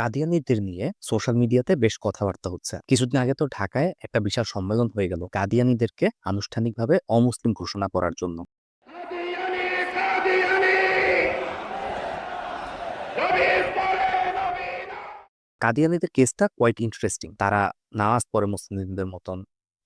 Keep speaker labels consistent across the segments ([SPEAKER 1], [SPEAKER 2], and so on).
[SPEAKER 1] কাদিয়ানীদের নিয়ে সোশ্যাল মিডিয়াতে বেশ কথাবার্তা হচ্ছে। কিছুদিন আগে তো ঢাকায় একটা বিশাল সম্মেলন হয়ে গেল কাদিয়ানীদেরকে আনুষ্ঠানিকভাবে অমুসলিম ঘোষণা করার জন্য। কাদিয়ানীদের কেসটা কোয়াইট ইন্টারেস্টিং তারা নামাজ পড়ে মুসলিমদের মতন,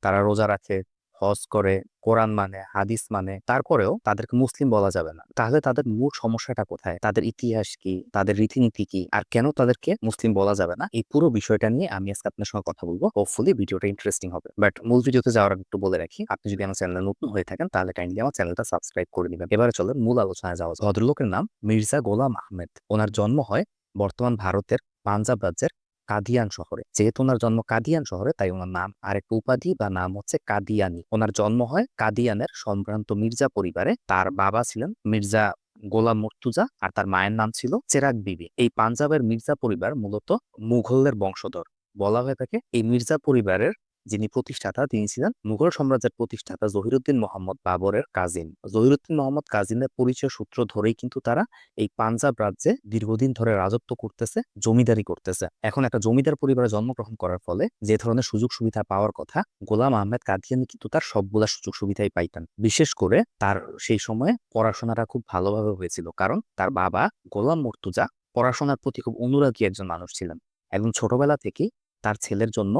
[SPEAKER 1] তারা রোজা রাখে হজ করে, কোরআন মানে হাদিস মানে তারপরেও তাদেরকে মুসলিম বলা যাবে না। তাহলে তাদের মূল সমস্যাটা কোথায়? তাদের ইতিহাস কি? তাদের রীতিনীতি কি? আর কেন তাদেরকে মুসলিম বলা যাবে না? এই পুরো বিষয়টা নিয়ে আমি আজকে আপনার সঙ্গে কথা বলব। হোপফুলি ভিডিওটা ইন্টারেস্টিং হবে। বাট মূল ভিডিওতে যাওয়ার আগে একটু বলে রাখি, আপনি যদি আমার চ্যানেলে নতুন হয়ে থাকেন, তাহলে কাইন্ডলি আমার চ্যানেলটা সাবস্ক্রাইব করে দিবেন। এবারে চলেন মূল আলোচনায় যাওয়া। ভদ্রলোকের নাম মির্জা গোলাম আহমেদ। ওনার জন্ম হয় বর্তমান ভারতের পাঞ্জাব রাজ্যের কাদিয়ান শহরে। যেহেতু ওনার জন্ম কাদিয়ান শহরে, তাই ওনার নাম আরেকটা উপাধি বা নাম হচ্ছে কাদিয়ানি। ওনার জন্ম হয় কাদিয়ানের সম্ভ্রান্ত মির্জা পরিবারে। তার বাবা ছিলেন মির্জা গোলাম মুর্তুজা আর তার মায়ের নাম ছিল চেরাগ বিবি। এই পাঞ্জাবের মির্জা পরিবার মূলত মুঘলদের বংশধর। বলা হয়ে থাকে এই মির্জা পরিবারের যিনি প্রতিষ্ঠাতা, তিনি ছিলেন মুঘল সাম্রাজ্যের প্রতিষ্ঠাতা জহিরুদ্দিন মোহাম্মদ বাবরের কাজিন জহিরুদ্দিন মোহাম্মদ কাজিনের পরিচয় সূত্র ধরেই কিন্তু তারা এই পাঞ্জাব রাজ্যে দীর্ঘদিন ধরে রাজত্ব করতেছে, জমিদারি করতেছে। এখন একটা জমিদার পরিবারে জন্মগ্রহণ করার ফলে যে ধরনের সুযোগ সুবিধা পাওয়ার কথা, গোলাম আহমেদ কাদিয়ানি কিন্তু তার সবগুলা সুযোগ সুবিধাই পাইতেন। বিশেষ করে তার সেই সময়ে পড়াশোনাটা খুব ভালোভাবে হয়েছিল। কারণ তার বাবা গোলাম মর্তুজা পড়াশোনার প্রতি খুব অনুরাগী একজন মানুষ ছিলেন। একদম ছোটবেলা থেকেই তার ছেলের জন্য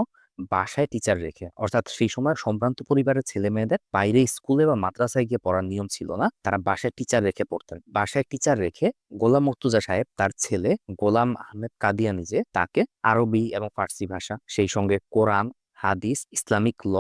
[SPEAKER 1] বাসায় টিচার রেখে, অর্থাৎ সেই সময় সম্ভ্রান্ত পরিবারের ছেলে মেয়েদের বাইরে স্কুলে বা মাদ্রাসায় গিয়ে পড়ার নিয়ম ছিল না। তারা বাসায় টিচার রেখে পড়তেন। বাসায় টিচার রেখে গোলাম মর্তুজা সাহেব তার ছেলে গোলাম আহমেদ কাদিয়ানি যে, তাকে আরবি এবং ফার্সি ভাষা, সেই সঙ্গে কোরআন, হাদিস, ইসলামিক ল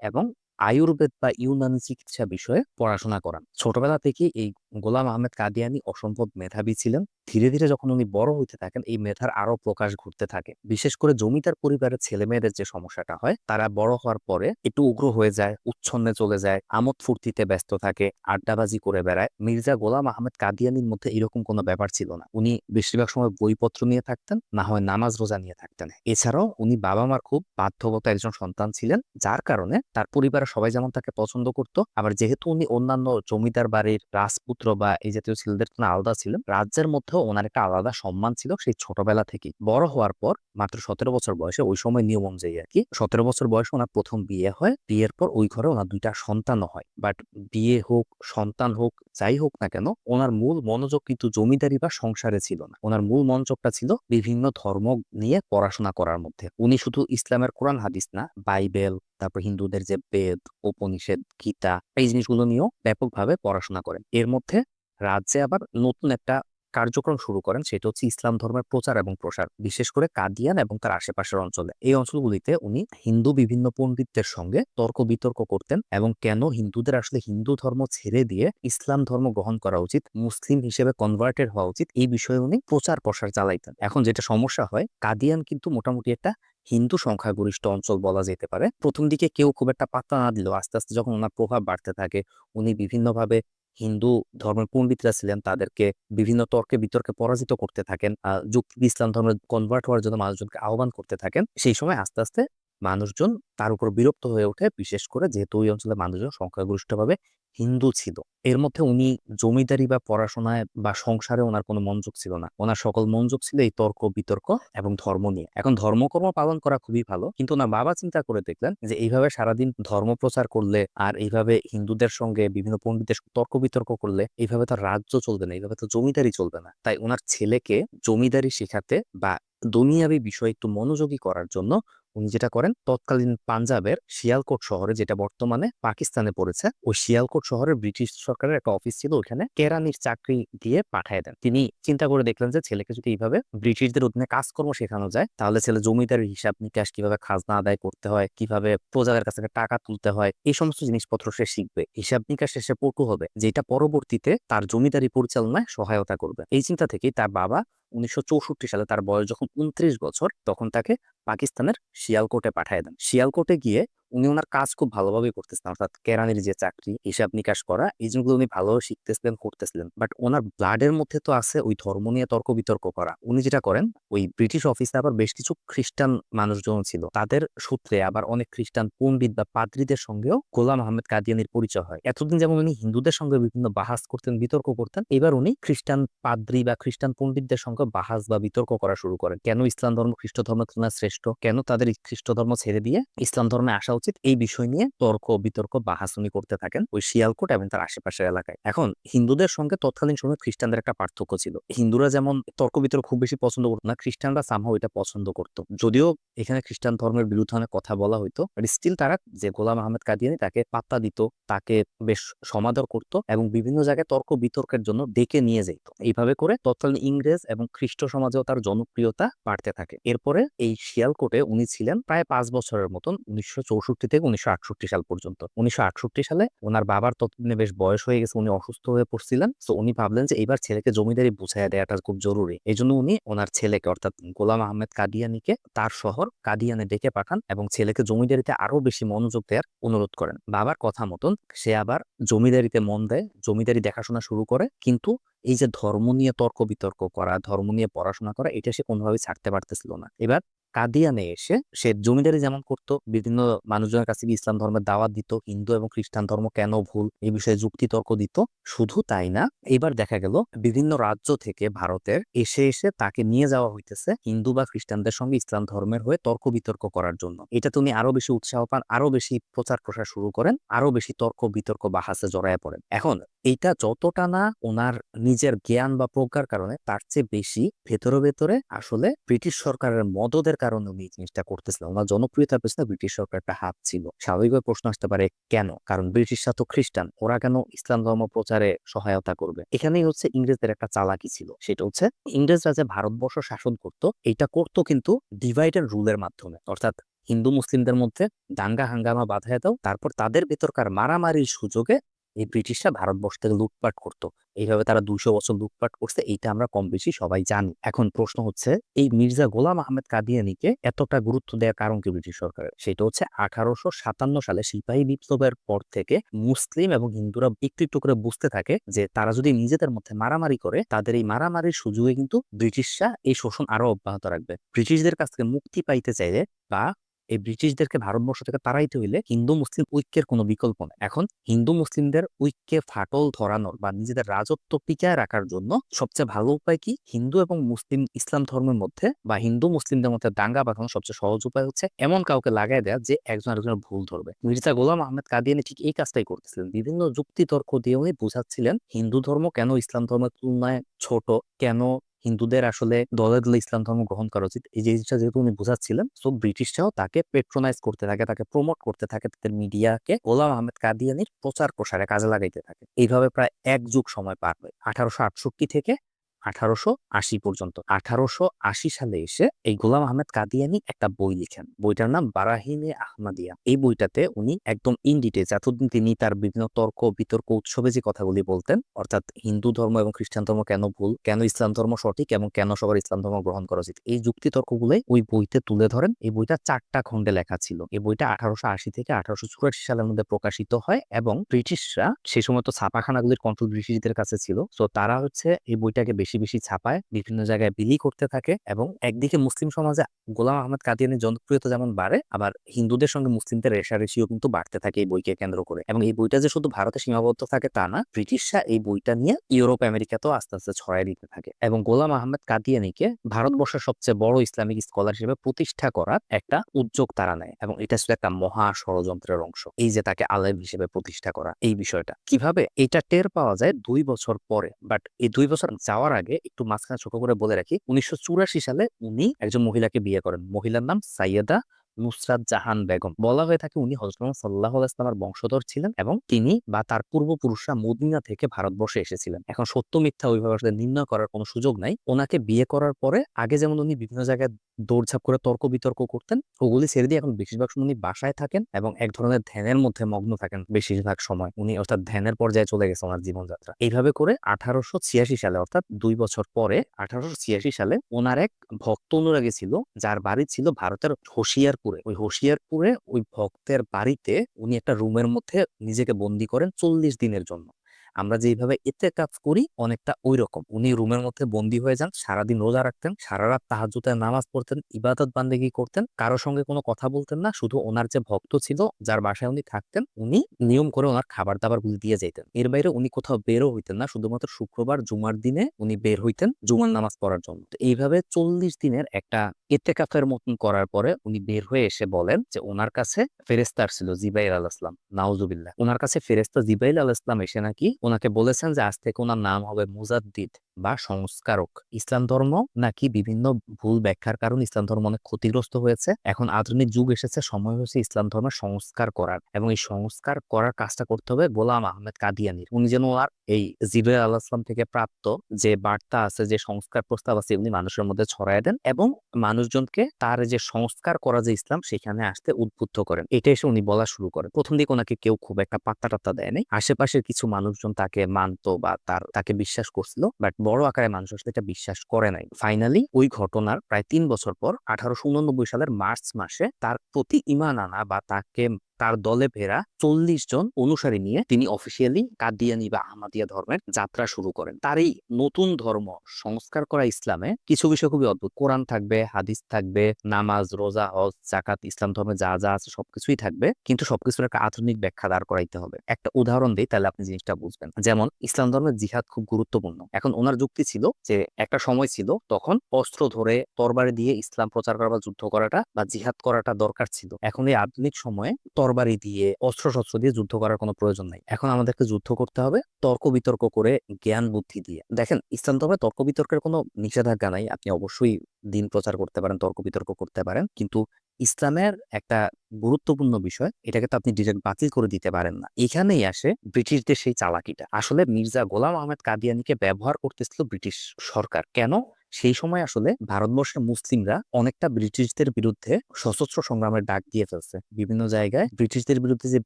[SPEAKER 1] এবং আয়ুর্বেদ বা ইউনানি চিকিৎসা বিষয়ে পড়াশোনা করান। ছোটবেলা থেকে এই গোলাম আহমেদ কাদিয়ানি অসম্ভব মেধাবী ছিলেন। ধীরে ধীরে যখন উনি বড় হইতে থাকেন, এই মেধার আরও প্রকাশ ঘটতে থাকে। বিশেষ করে জমিদার পরিবারের ছেলে মেয়েদের যে সমস্যাটা হয়, তারা বড় হওয়ার পরে একটু উগ্র হয়ে যায়, উচ্ছন্নে চলে যায়, আমোদ ফুর্তিতে ব্যস্ত থাকে, আড্ডাবাজি করে বেড়ায়। মির্জা গোলাম আহমেদ কাদিয়ানির মধ্যে এরকম কোনো ব্যাপার ছিল না। উনি বেশিরভাগ সময় বইপত্র নিয়ে থাকতেন, না হয় নামাজ রোজা নিয়ে থাকতেন। এছাড়াও উনি বাবা মার খুব বাধ্যগত একজন সন্তান ছিলেন, যার কারণে তার পরিবারের সবাই যেমন তাকে পছন্দ করত। আবার যেহেতু উনি অন্যান্য জমিদার বাড়ির রাজপুত্র বা এই জাতীয় ছেলেদের জন্য আলাদা ছিলেন, রাজ্যের মধ্যেও ওনার একটা আলাদা সম্মান ছিল সেই ছোটবেলা থেকেই। বড় হওয়ার পর মাত্র সতেরো বছর বয়সে ওই সময় নিয়ম অনুযায়ী আর কি সতেরো বছর বয়সে ওনার প্রথম বিয়ে হয়। বিয়ের পর ওই ঘরে ওনার দুইটা সন্তানও হয়। বাট বিয়ে হোক, সন্তান হোক, যাই হোক না কেন ওনার মূল মনোযোগ কিন্তু জমিদারি বা সংসারে ছিল না। ওনার মূল মনোযোগটা ছিল বিভিন্ন ধর্ম নিয়ে পড়াশোনা করার মধ্যে। উনি শুধু ইসলামের কোরআন, হাদিস না, বাইবেল তারপর হিন্দুদের যে বেদ, উপনিষেদ, গীতা, এই জিনিসগুলো নিয়েও ব্যাপকভাবে পড়াশোনা করেন। এর মধ্যে রাজ্যে আবার নতুন একটা কার্যক্রম শুরু করেন, সেটা হচ্ছে ইসলাম ধর্মের প্রচার এবং প্রসার, বিশেষ করে কাদিয়ান এবং তার আশেপাশের অঞ্চলে। এই অঞ্চলগুলিতে উনি হিন্দু বিভিন্ন পণ্ডিতদের সঙ্গে তর্ক বিতর্ক করতেন এবং কেন হিন্দুদের আসলে হিন্দু ধর্ম ছেড়ে দিয়ে ইসলাম ধর্ম গ্রহণ করা উচিত, মুসলিম হিসেবে কনভার্টেড হওয়া উচিত, এই বিষয়ে উনি প্রচার প্রসার চালাইতেন। এখন যেটা সমস্যা হয়, কাদিয়ান কিন্তু মোটামুটি একটা হিন্দু সংখ্যাগরিষ্ঠ অঞ্চল বলা যেতে পারে। প্রথম দিকে কেউ খুব একটা পাত্তা না দিলেও আস্তে আস্তে যখন ওনার প্রভাব বাড়তে থাকে, উনি বিভিন্নভাবে হিন্দু ধর্মের পণ্ডিতরা ছিলেন, তাদেরকে বিভিন্ন তর্কে বিতর্কে পরাজিত করতে থাকেন। যুক্তি ইসলাম ধর্মে কনভার্ট হওয়ার জন্য মানুষজনকে আহ্বান করতে থাকেন। সেই সময় আস্তে আস্তে মানুষজন তার উপর বিরক্ত হয়ে ওঠে, বিশেষ করে যেহেতু ওই অঞ্চলের মানুষজন সংখ্যাগরিষ্ঠভাবে হিন্দু ছিল। এর মধ্যে উনি জমিদারি বা পড়াশোনায় বা সংসারে ওনার কোনো মনোযোগ ছিল না। ওনার সকল মনোযোগ ছিল এই তর্ক, বিতর্ক এবং ধর্ম নিয়ে। এখন ধর্মকর্ম পালন করা খুবই ভালো। কিন্তু ওনার বাবা চিন্তা করে দেখলেন যে, এইভাবে সারাদিন ধর্ম প্রচার করলে আর এইভাবে হিন্দুদের সঙ্গে বিভিন্ন পণ্ডিতের তর্ক, বিতর্ক করলে এইভাবে তো রাজ্য চলবে না, এইভাবে তো জমিদারি চলবে না। তাই ওনার ছেলেকে জমিদারি শেখাতে বা দুনিয়াবি বিষয় একটু মনোযোগী করার জন্য উনি যেটা করেন, তৎকালীন পাঞ্জাবের শিয়ালকোট শহরে, যেটা বর্তমানে পাকিস্তানে পড়েছে, ওই শিয়ালকোট শহরে ব্রিটিশ সরকারের একটা অফিস ছিল ওখানে কেরানির চাকরি দিয়ে পাঠায় দেন। তিনি চিন্তা করে দেখলেন যে, ছেলেকে যদি এইভাবে ব্রিটিশদের অধীনে কাজকর্ম শেখানো যায়, তাহলে ছেলে জমিদারের হিসাব নিকাশ কীভাবে খাজনা আদায় করতে হয়, কীভাবে প্রজাদের কাছ থেকে টাকা তুলতে হয়, এই সমস্ত জিনিসপত্র সে শিখবে। হিসাব নিকাশ শেষে পটু হবে, যেটা পরবর্তীতে তার জমিদারি পরিচালনায় সহায়তা করবে। এই চিন্তা থেকেই তার বাবা উনিশশো চৌষট্টি সালে তার বয়স যখন উনত্রিশ বছর, তখন তাকে পাকিস্তানের শিয়ালকোটে পাঠায় দেন। শিয়ালকোটে গিয়ে উনি ওনার কাজ খুব ভালোভাবে করতেছিলেন অর্থাৎ কেরানির যে চাকরি, হিসাব নিকাশ করা, এই জিনিসগুলো উনি ভালোভাবে শিখতেছিলেন, করতেছিলেন। বাট ওনার ব্লাডের মধ্যে তো আছে ওই ধর্ম নিয়ে তর্ক বিতর্ক করা। উনি যেটা করেন, ওই ব্রিটিশ অফিসে আবার বেশ কিছু খ্রিস্টান মানুষজন ছিল। তাদের সূত্রে আবার অনেক খ্রিস্টান পণ্ডিত বা পাদ্রীদের সঙ্গেও গোলাম আহমেদ কাদিয়ানির পরিচয় হয়। এতদিন যেমন উনি হিন্দুদের সঙ্গে বিভিন্ন বাহাস করতেন, বিতর্ক করতেন, এবার উনি খ্রিস্টান পাদ্রী বা খ্রিস্টান পণ্ডিতদের সঙ্গে বাহাস বা বিতর্ক করা শুরু করেন। কেন ইসলাম ধর্ম খ্রিস্ট তুলনায় শ্রেষ্ঠ? কেন তাদের খ্রিস্ট ধর্ম ছেড়ে দিয়ে ইসলাম ধর্মে আসা উচিত এই বিষয় নিয়ে তর্ক, বিতর্ক বাহাস উনি করতে থাকেন ওই শিয়ালকোট এবং তার আশেপাশের এলাকায়। এখন হিন্দুদের সঙ্গে তৎকালীন সময় খ্রিস্টানদের একটা পার্থক্য ছিল। হিন্দুরা যেমন তর্ক, বিতর্ক খুব বেশি পছন্দ করতো না, খ্রিস্টানরা সামহাও এটা পছন্দ করতো। যদিও এখানে খ্রিস্টান ধর্মের বিরুদ্ধে কথা বলা হইতো স্টিল তারা যে গোলাম আহমেদ কাদিয়ানি তাকে পাত্তা দিত, তাকে বেশ সমাদর করত এবং বিভিন্ন জায়গায় তর্ক, বিতর্কের জন্য ডেকে নিয়ে যেত। এইভাবে করে তৎকালীন ইংরেজ এবং খ্রিস্ট সমাজেও তার জনপ্রিয়তা বাড়তে থাকে। এরপরে এই শিয়ালকোটে উনি ছিলেন প্রায় পাঁচ বছরের মতন, উনিশশো চৌষট্টি থেকে উনিশশো আটষট্টি সাল পর্যন্ত। উনিশশো আটষট্টি সালে ওনার বাবার ততদিনে বেশ বয়স হয়ে গেছে, উনি অসুস্থ হয়ে পড়ছিলেন। তো উনি ভাবলেন যে এবার ছেলেকে জমিদারি বুঝাইয়া দেওয়াটা খুব জরুরি। এই জন্য উনি ওনার ছেলেকে, অর্থাৎ গোলাম আহমেদ কাদিয়ানিকে তার শহর কাদিয়ানে ডেকে পাঠান এবং ছেলেকে জমিদারিতে আরও বেশি মনোযোগ দেওয়ার অনুরোধ করেন। বাবার কথা মতন সে আবার জমিদারিতে মন দেয়, জমিদারি দেখাশোনা শুরু করে। কিন্তু এই যে ধর্ম নিয়ে তর্ক বিতর্ক করা, ধর্ম নিয়ে পড়াশোনা করা, এটা সে কোনোভাবেই ছাড়তে পারতেছিল না। এবার কাদিয়ানে এসে সে জমিদারি যেমন করতো, বিভিন্ন মানুষজনের কাছে ইসলাম ধর্মের দাওয়াত দিত, হিন্দু এবং খ্রিস্টান ধর্ম কেন ভুল এই বিষয়ে যুক্তি তর্ক দিত, শুধু তাই না, এবার দেখা গেল বিভিন্ন রাজ্য থেকে ভারতের এসে এসে তাকে নিয়ে যাওয়া হইতেছে হিন্দু বা খ্রিস্টানদের সঙ্গে ইসলাম ধর্মের হয়ে তর্ক বিতর্ক করার জন্য। এটা তুমি আরও বেশি উৎসাহ পান, আরও বেশি প্রচার প্রসার শুরু করেন, আরও বেশি তর্ক বিতর্ক বাহাসে জড়ায় পড়েন। এখন এইটা যতটা না ওনার নিজের জ্ঞান বা প্রজ্ঞার কারণে, তার চেয়ে বেশি ভেতরে ভেতরে আসলে ব্রিটিশ সরকারের মদদের কারণে উনি এই জিনিসটা করতেছিলেন। ওনার জনপ্রিয়তার পেছনে ব্রিটিশ সরকার একটা হাত ছিল। স্বাভাবিকভাবে প্রশ্ন আসতে পারে, কেন? কারণ ব্রিটিশরা তো খ্রিস্টান, ওরা কেন ইসলাম ধর্ম প্রচারে সহায়তা করবে? এখানেই হচ্ছে ইংরেজদের একটা চালাকি ছিল। সেটা হচ্ছে ইংরেজরা যে ভারতবর্ষ শাসন করত এটা করত কিন্তু ডিভাইড এন্ড রুলের মাধ্যমে। অর্থাৎ হিন্দু মুসলিমদের মধ্যে দাঙ্গা হাঙ্গামা বাধায় দাও, তারপর তাদের ভেতরকার মারামারির সুযোগে এই ব্রিটিশরা ভারতবর্ষ থেকে লুটপাট করতো। এইভাবে তারা দুইশো বছর লুটপাট করছে, এইটা আমরা কম বেশি সবাই জানি। এখন প্রশ্ন হচ্ছে, এই মির্জা গোলাম আহমেদ কাদিয়ানিকে এতটা গুরুত্ব দেওয়ার কারণ কি ব্রিটিশ সরকারের? সেটা হচ্ছে আঠারোশো সাতান্ন সালে সিপাহী বিপ্লবের পর থেকে মুসলিম এবং হিন্দুরা একটু একটু করে বুঝতে থাকে যে, তারা যদি নিজেদের মধ্যে মারামারি করে, তাদের এই মারামারির সুযোগে কিন্তু ব্রিটিশরা এই শোষণ আরও অব্যাহত রাখবে। ব্রিটিশদের কাছ থেকে মুক্তি পাইতে চাইলে বা এই ব্রিটিশদেরকে ভারতবর্ষ থেকে তাড়াইতে হইলে হিন্দু মুসলিম ঐক্যের কোনো বিকল্প নেই। এখন হিন্দু মুসলিমদের ঐক্যে ফাটল ধরানোর বা নিজেদের রাজত্ব টিকায় রাখার জন্য সবচেয়ে ভালো উপায় কি? হিন্দু এবং মুসলিম ইসলাম ধর্মের মধ্যে বা হিন্দু মুসলিমদের মধ্যে দাঙ্গা বাঁধানোর সবচেয়ে সহজ উপায় হচ্ছে এমন কাউকে লাগাই দেয়া যে একজন আরেকজনের ভুল ধরবে। মির্জা গোলাম আহমেদ কাদিয়ানি ঠিক এই কাজটাই করতেছিলেন। বিভিন্ন যুক্তি তর্ক দিয়ে উনি বোঝাচ্ছিলেন হিন্দু ধর্ম কেন ইসলাম ধর্মের তুলনায় ছোট, কেন হিন্দুদের আসলে দলে দলে ইসলাম ধর্ম গ্রহণ করা উচিত। এই জিনিসটা যেহেতু উনি বুঝাচ্ছিলেন সো ব্রিটিশরাও তাকে পেট্রোনাইজ করতে থাকে, তাকে প্রমোট করতে থাকে, তাদের মিডিয়াকে গোলাম আহমেদ কাদিয়ানির প্রচার প্রসারে কাজে লাগাইতে থাকে। এইভাবে প্রায় এক যুগ সময় পার হয়। আঠারোশো আটষট্টি থেকে আঠারোশো আশি পর্যন্ত। আঠারোশো আশি সালে এসে এই গোলাম আহমেদ কাদিয়ানি একটা বই লিখেন। বইটার নাম বারাহিনে আহমাদিয়া। এই বইটাতে উনি একদম ইন ডিটেলস এতদিন তিনি তার বিভিন্ন তর্ক, বিতর্ক, উৎসবে যে কথাগুলি বলতেন, অর্থাৎ হিন্দু ধর্ম এবং খ্রিস্টান ধর্ম কেন ভুল, কেন ইসলাম ধর্ম সঠিক এবং কেন সবার ইসলাম ধর্ম গ্রহণ করা উচিত, এই যুক্তি তর্কগুলোই ওই বইতে তুলে ধরেন। এই বইটা চারটা খণ্ডে লেখা ছিল। এই বইটা আঠারোশো আশি থেকে আঠারোশো চুরাশি সালের মধ্যে প্রকাশিত হয় এবং ব্রিটিশরা সেই সময় তো ছাপাখানাগুলির কন্ট্রোল ব্রিটিশদের কাছে ছিল। তো তারা হচ্ছে এই বইটাকে বেশি বেশি বেশি ছাপায়, বিভিন্ন জায়গায় বিলি করতে থাকে এবং একদিকে মুসলিম সমাজে গোলাম আহমদ কাদিয়ানির জনপ্রিয়তা যেমন বাড়ে, আবার হিন্দুদের সঙ্গে মুসলিমদের রেশারেশিও কিন্তু বাড়তে থাকে এই বইকে কেন্দ্র করে এবং এই বইটা যে শুধু ভারতে সীমাবদ্ধ থাকে তা না, ব্রিটিশরা এই বইটা নিয়ে ইউরোপ, আমেরিকাতেও আস্তে আস্তে ছড়াই দিতে থাকে এবং গোলাম আহমেদ কাদিয়ানিকে ভারতবর্ষের সবচেয়ে বড় ইসলামিক স্কলার হিসেবে প্রতিষ্ঠা করার একটা উদ্যোগ তারা নেয় এবং এটা ছিল একটা মহা ষড়যন্ত্রের অংশ। এই যে তাকে আলেম হিসেবে প্রতিষ্ঠা করা, এই বিষয়টা। কীভাবে এটা টের পাওয়া যায় দুই বছর পরে বাট এই দুই বছর যাওয়ার আগে একটু মাঝখানে ছোট করে বলে রাখি, উনিশশো সালে উনি একজন মহিলাকে বিয়ে করেন। মহিলার নাম সাইয়েদা নুসরাত জাহান বেগম। বলা হয়ে থাকে উনি হজরত সাল্লাহ ইসলামের বংশধর ছিলেন এবং তিনি বা তার পূর্বপুরুষরা মদিনা থেকে ভারতবর্ষে এসেছিলেন। এখন সত্য মিথ্যা অভিভাবকদের নির্ণয় করার কোনো সুযোগ নাই। ওনাকে বিয়ে করার পরে আগে যেমন উনি বিভিন্ন জায়গায় দৌড়ঝাঁপ করে তর্ক বিতর্ক করতেন। ওগুলি ছেড়ে দিয়ে এখন বেশিরভাগ সময় উনি বাসায় থাকেন এবং এক ধরনের ধ্যানের মধ্যে মগ্ন থাকেন বেশিরভাগ সময়। উনি অর্থাৎ ধ্যানের পর্যায়ে চলে গেছে ওনার জীবনযাত্রা। এইভাবে করে আঠারোশো ছিয়াশি সালে অর্থাৎ দুই বছর পরে আঠারোশো ছিয়াশি সালে ওনার এক ভক্ত অনুরাগী ছিল, যার বাড়ি ছিল ভারতের হোশিয়ারপুরে। ওই হোশিয়ারপুরে ওই ভক্তের বাড়িতে উনি একটা রুমের মধ্যে নিজেকে বন্দি করেন চল্লিশ দিনের জন্য। আমরা যেভাবে এতে কাজ করি, অনেকটা ওই রকম উনি রুমের মধ্যে বন্দি হয়ে যান, সারাদিন রোজা রাখতেন, সারা রাত তাহাজুতে নামাজ পড়তেন, ইবাদত বান্দেগি করতেন, কারও সঙ্গে কোনো কথা বলতেন না, শুধু ওনার যে ভক্ত ছিল, যার বাসায় উনি থাকতেন, উনি নিয়ম করে ওনার খাবার দাবার গুলি দিয়ে যেতেন এর বাইরে উনি কোথাও বেরও হইতেন না, শুধুমাত্র শুক্রবার, জুমার দিনে উনি বের হইতেন জুমার নামাজ পড়ার জন্য। তো এইভাবে চল্লিশ দিনের একটা এতেকাফের মতন করার পরে উনি বের হয়ে এসে বলেন যে, ওনার কাছে ফেরেস্তার ছিল জিবাইল আল ইসলাম নাউজুবিল্লাহ। ওনার কাছে ফেরেস্তা জিবাইল আল ইসলাম এসে নাকি ওনাকে বলেছেন যে, আজ থেকে ওনার নাম হবে মুজাদ্দিদ বা সংস্কারক। ইসলাম ধর্ম নাকি বিভিন্ন ভুল ব্যাখ্যার কারণে ইসলাম ধর্ম অনেক ক্ষতিগ্রস্ত হয়েছে। এখন আধুনিক যুগ এসেছে, সময় হয়েছে ইসলাম ধর্মের সংস্কার করার এবং এই সংস্কার করার কাজটা করতে হবে গোলাম আহমেদ কাদিয়ানির। উনি যেন ওনার এই জিবাইল আল ইসলাম থেকে প্রাপ্ত যে বার্তা আছে, যে সংস্কার প্রস্তাব আছে এগুলি মানুষের মধ্যে ছড়ায় দেন এবং মানুষজনকে তার যে সংস্কার করা যে ইসলাম, সেখানে আসতে উদ্বুদ্ধ করেন। এটা এসে উনি বলা শুরু করেন। প্রথম দিকে ওনাকে কেউ খুব একটা পাত্তা টাত্তা দেয় নাই আশেপাশের কিছু মানুষজন তাকে মানতো বা তার, তাকে বিশ্বাস করছিল, বাট বড় আকারে মানুষ আসলে এটা বিশ্বাস করে নাই। ফাইনালি ওই ঘটনার প্রায় তিন বছর পর, আঠারোশো উননব্বই সালের মার্চ মাসে তার প্রতি ইমান আনা বা তাকে তার দলে ফেরা চল্লিশ জন অনুসারী নিয়ে তিনি অফিসিয়ালি কাদিয়ানি বা আহমাদিয়া ধর্মের যাত্রা শুরু করেন। তার এই নতুন ধর্ম সংস্কার করা ইসলামে কিছু বিষয় খুবই অদ্ভুত। কোরআন থাকবে, হাদিস থাকবে, নামাজ, রোজা, হজ জাকাত ইসলাম ধর্মে যা যা আছে সবকিছুই থাকবে, কিন্তু সবকিছুর একটা আধুনিক ব্যাখ্যা দাঁড় করাইতে হবে। একটা উদাহরণ দিই, তাহলে আপনি জিনিসটা বুঝবেন। যেমন ইসলাম ধর্মের জিহাদ খুব গুরুত্বপূর্ণ। এখন ওনার যুক্তি ছিল যে একটা সময় ছিল তখন অস্ত্র ধরে তরবারি দিয়ে ইসলাম প্রচার করা বা যুদ্ধ করাটা বা জিহাদ করাটা দরকার ছিল। এখন এই আধুনিক সময়ে তরবারি দিয়ে অস্ত্র শস্ত্র দিয়ে যুদ্ধ করার কোনো প্রয়োজন নাই। এখন আমাদেরকে যুদ্ধ করতে হবে তর্ক বিতর্ক করে জ্ঞান বুদ্ধি দিয়ে। দেখেন, ইসলাম ধর্মে তর্ক বিতর্কের কোনো নিষেধাজ্ঞা নাই। আপনি অবশ্যই দিন প্রচার করতে পারেন, তর্ক বিতর্ক করতে পারেন। কিন্তু ইসলামের একটা গুরুত্বপূর্ণ বিষয়, এটাকে তো আপনি ডিরেক্ট বাতিল করে দিতে পারেন না। এখানেই আসে ব্রিটিশদের সেই চালাকিটা। আসলে মির্জা গোলাম আহমেদ কাদিয়ানিকে ব্যবহার করতেছিল ব্রিটিশ সরকার। কেন? সেই সময় আসলে ভারতবর্ষের মুসলিমরা অনেকটা ব্রিটিশদের বিরুদ্ধে সশস্ত্র সংগ্রামের ডাক দিয়ে ফেলছে। বিভিন্ন জায়গায় ব্রিটিশদের বিরুদ্ধে যে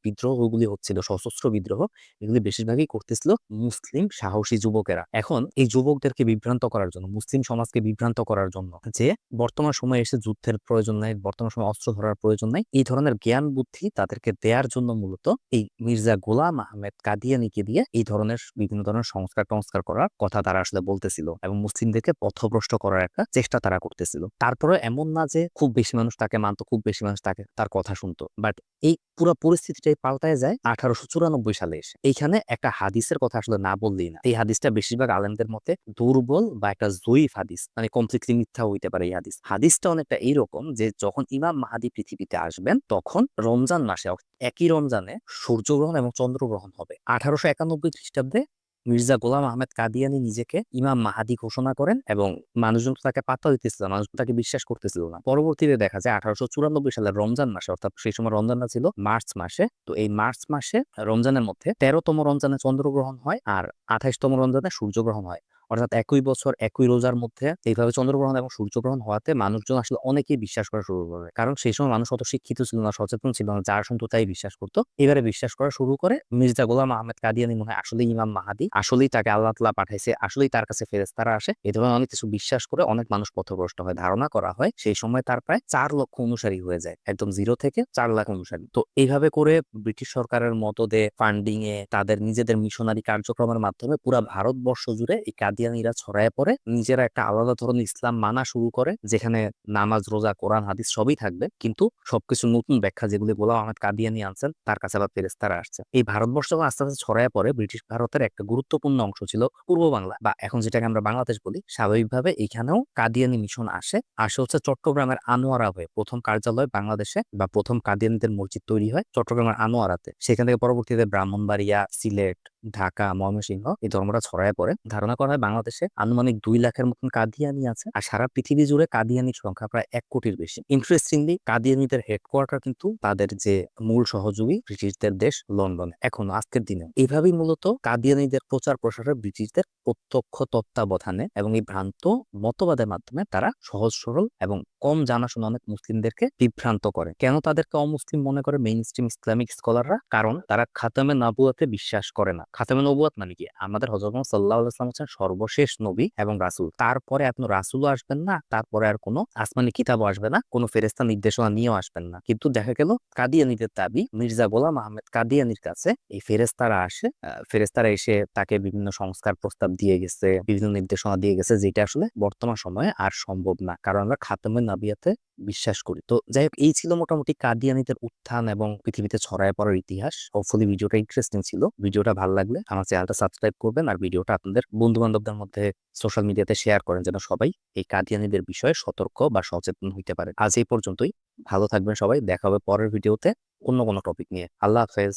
[SPEAKER 1] বিদ্রোহগুলি হচ্ছিল, সশস্ত্র বিদ্রোহ, এগুলি বেশিরভাগই করতেছিল মুসলিম সাহসী যুবকেরা। এখন এই যুবকদেরকে বিভ্রান্ত করার জন্য, মুসলিম সমাজকে বিভ্রান্ত করার জন্য যে বর্তমান সময়ে এসে যুদ্ধের প্রয়োজন নাই, বর্তমান সময়ে অস্ত্র ধরার প্রয়োজন নাই, এই ধরনের জ্ঞান বুদ্ধি তাদেরকে দেওয়ার জন্য মূলত এই মির্জা গোলাম আহমেদ কাদিয়ানিকে দিয়ে এই ধরনের বিভিন্ন ধরনের সংস্কার টংস্কার করার কথা তারা আসলে বলতেছিল এবং মুসলিমদেরকে পথভ্রষ্ট করার একটা চেষ্টা তারা করতেছিল। তারপরে এমন না যে খুব বেশি মানুষ তাকে মানতো, খুব বেশি মানুষ তাকে, তার কথা শুনতো। বাট এই পুরো পরিস্থিতিটাই পাল্টায় যায় আঠারোশো চুরানব্বই সালে এসে। এইখানে একটা হাদিসের কথা আসলে না বললেই না। এই হাদিসটা বেশিরভাগ আলেমদের মতে দুর্বল বা একটা জয়ীফ হাদিস। মানে কমপ্লিটলি মিথ্যা হইতে পারে এই হাদিস। হাদিসটা অনেকটা এইরকম যে যখন ইমাম মাহাদি পৃথিবীতে আসবেন, তখন রমজান মাসে একই রমজানে সূর্যগ্রহণ এবং চন্দ্রগ্রহণ হবে। আঠারোশো একানব্বই খ্রিস্টাব্দে মির্জা গোলাম আহমেদ কাদিয়ানি নিজেকে ইমাম মাহাদি ঘোষণা করেন এবং মানুষজন তাকে পাত্তা দিতেছিল না, মানুষজন তাকে বিশ্বাস করতেছিল না। পরবর্তীতে দেখা যায় আঠারোশো চুরানব্বই সালের রমজান মাসে, অর্থাৎ সেই সময় রমজান না ছিল মার্চ মাসে, তো এই মার্চ মাসে রমজানের মধ্যে তেরোতম রমজানে চন্দ্রগ্রহণ হয় আর আঠাইশতম রমজানে সূর্যগ্রহণ হয়। অর্থাৎ একই বছর, একই রোজার মধ্যে এইভাবে চন্দ্রগ্রহণ এবং সূর্যগ্রহণ হওয়াতে মানুষজন আসলে অনেকেই বিশ্বাস করা শুরু করে কারণ সেই সময় মানুষ অত শিক্ষিত ছিল না, সচেতন ছিল না, যার শুনতো তাই বিশ্বাস করতো। এবারে বিশ্বাস করা শুরু করে মির্জা গোলাম আহমেদ কাদিয়ানি মনে হয় আসলেই ইমাম মাহাদি। আসলেই তাকে আল্লাহ তালা পাঠাইছে, আসলেই তার কাছে ফেরেস্তারা আসে। এই ধরনের অনেক কিছু বিশ্বাস করে অনেক মানুষ পথভ্রষ্ট হয়, ধারণা করা হয়। সেই সময় তার প্রায় চার লক্ষ অনুসারী হয়ে যায়, একদম জিরো থেকে চার লাখ অনুসারী। তো এইভাবে করে ব্রিটিশ সরকারের মদদে ফান্ডিং এ তাদের নিজেদের মিশনারি কার্যক্রমের মাধ্যমে পুরা ভারতবর্ষ জুড়ে এই কাদিয়ানিরা ছড়ায় পড়ে, নিজেরা একটা আলাদা ধরনের ইসলাম মানা শুরু করে, যেখানে নামাজ, রোজা, কোরআন, হাদিস সবই থাকবে। কিন্তু সবকিছু নতুন ব্যাখ্যা যেগুলি গোলাম আহমেদ কাদিয়ানি আনছেন, তার কাছে আবার ফেরেস্তারা আসছে। এই ভারতবর্ষ আস্তে আস্তে ছড়ায় পড়ে, ব্রিটিশ ভারতের একটা গুরুত্বপূর্ণ অংশ ছিল পূর্ব বাংলা। বা এখন যেটাকে আমরা বাংলাদেশ বলি, স্বাভাবিকভাবে এখানেও কাদিয়ানি মিশন আসে। আসে হচ্ছে চট্টগ্রামের আনোয়ারা হয়ে প্রথম কার্যালয় বাংলাদেশে বা প্রথম কাদিয়ানিদের মসজিদ তৈরি হয় চট্টগ্রামের আনোয়ারাতে। সেখান থেকে পরবর্তীতে ব্রাহ্মণবাড়িয়া, সিলেট ঢাকা, ময়মনসিংহ এই ধর্মটা ছড়ায় পড়ে। ধারণা করা হয় বাংলাদেশে আনুমানিক দুই লাখের মতন কাদিয়ানি আছে আর সারা পৃথিবী জুড়ে কাদিয়ানির সংখ্যা প্রায় এক কোটির বেশি। ইন্টারেস্টিংলি কাদিয়ানিদের হেডকোয়ার্টার কিন্তু তাদের যে মূল সহযোগী ব্রিটিশদের দেশ লন্ডন। এখন আজকের দিনে এইভাবেই মূলত কাদিয়ানিদের প্রচার প্রসারে ব্রিটিশদের প্রত্যক্ষ তত্ত্বাবধানে এবং এই ভ্রান্ত মতবাদের মাধ্যমে তারা সহজ, সরল এবং কম জানাশোনা অনেক মুসলিমদেরকে বিভ্রান্ত করে। কেন তাদেরকে অমুসলিম মনে করে মেইন স্ট্রিম ইসলামিক স্কলাররা কারণ তারা খাতামে নাবুয়াতে বিশ্বাস করে না। খাতামে নবুয়াত মানে কি? আমাদের হজরত মোহাম্মদ সাল্লাহ ইসলাম হচ্ছেন সর্বশেষ নবী এবং রাসূল। তারপরে আপনি রাসূলও আসবেন না, তারপরে আর কোনো আসমানি কিতাবও আসবে না, কোনো ফেরেস্তা নির্দেশনা নিয়েও আসবেন না। কিন্তু দেখা গেল কাদিয়ানিদের দাবি, মির্জা গোলাম আহমেদ কাদিয়ানির কাছে এই ফেরেস্তারা আসে ফেরেস্তারা এসে তাকে বিভিন্ন সংস্কার প্রস্তাব দিয়ে গেছে, বিভিন্ন নির্দেশনা দিয়ে গেছে, যেটা আসলে বর্তমান সময়ে আর সম্ভব না। কারণ আমরা খাতামে নাবিয়াতে বিশ্বাস করি। তো যাই হোক, এই ছিল মোটামুটি কাদিয়ানিদের উত্থান এবং পৃথিবীতে ছড়ায় পড়ার ইতিহাস। হোপফুলি ভিডিওটা ইন্টারেস্টিং ছিল। ভিডিওটা ভালো লাগলে আমার চ্যানেলটা সাবস্ক্রাইব করবেন আর ভিডিওটা আপনাদের বন্ধু বান্ধবদের মধ্যে সোশ্যাল মিডিয়াতে শেয়ার করেন যেন সবাই এই কাদিয়ানিদের বিষয়ে সতর্ক বা সচেতন হইতে পারে। আজ এই পর্যন্তই। ভালো থাকবেন সবাই। দেখা হবে পরের ভিডিওতে অন্য কোনো টপিক নিয়ে। আল্লাহ হাফেজ।